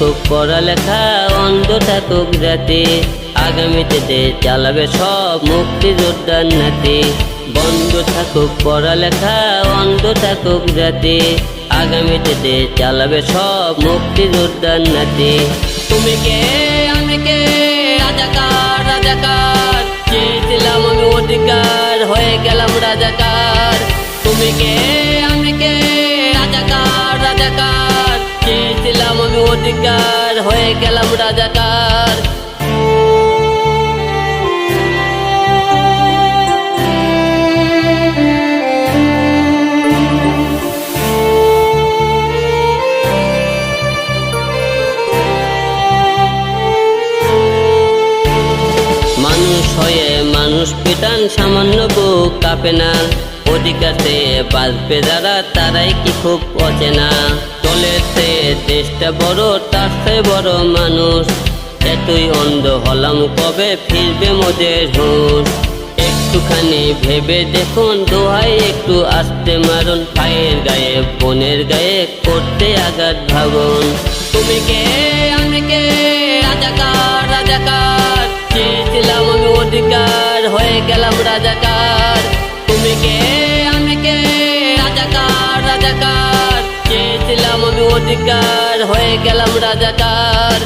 পড়ালেখা অন্ধ থাকুক জাতি আগামীতে দেশ চালাবে সব মুক্তিযোদ্ধার নাতি। বন্ধ থাকুক পড়ালেখা অন্ধ থাকুক জাতি আগামীতে দেশ চালাবে সব মুক্তিযোদ্ধার নাতি। তুমি কে? আমি কে? রাজাকার রাজাকার। চেয়েছিলাম আমি অধিকার, হয়ে গেলাম রাজাকার। তুমি কে? অধিকার, হয়ে গেলাম রাজাকার। মানুষ হয়ে মানুষ পিটান সামান্য বুক কাঁপে না। অধিকারতে বাঁচবে যারা, তারাই কি খুব অচেনা। চলেছে দেশটা বড়, তার বড় মানুষ। এতই অন্ধ হলাম, কবে ফিরবে মোদের হুঁশ? একটুখানি ভেবে দেখুন দোহাই একটু আসতে মারুন। ভাইয়ের গায়ে, বোনের গায়ে করতে আঘাত ভাবুন। তুমি কে? আমি কে? রাজাকার রাজাকার। চেয়েছিলাম আমি অধিকার, হয়ে গেলাম রাজাকার। অধিকার হয়ে গেলাম রাজাকার।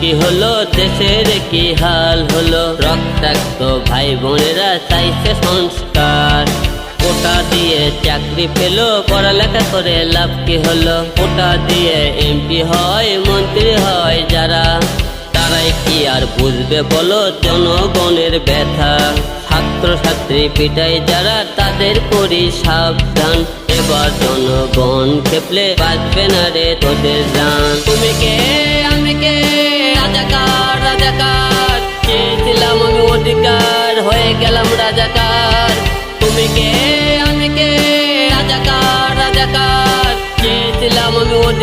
কি হলো? দেশের কি হাল হলো? রক্তাক্ত ভাই বোনেরা চাইছে সংস্কার। কোটা দিয়ে চাকরি পেল, পড়ালেখা করে লাভ কি হলো? কোটা দিয়ে এমপি হয়, মন্ত্রী হয় যারা। তারাই কি আর বুঝবে বলো? জনগণের ব্যথা। ছাত্র ছাত্রী পিটাই যারা, তাদের করি সাবধান। এবার জনগণ খেপলে বাঁচবে না রে তোদের জান। তুমি কে? আমি কে? রাজাকার রাজাকার। চেয়েছিলাম আমি অধিকার, হয়ে গেলাম রাজাকার। তুমি কে?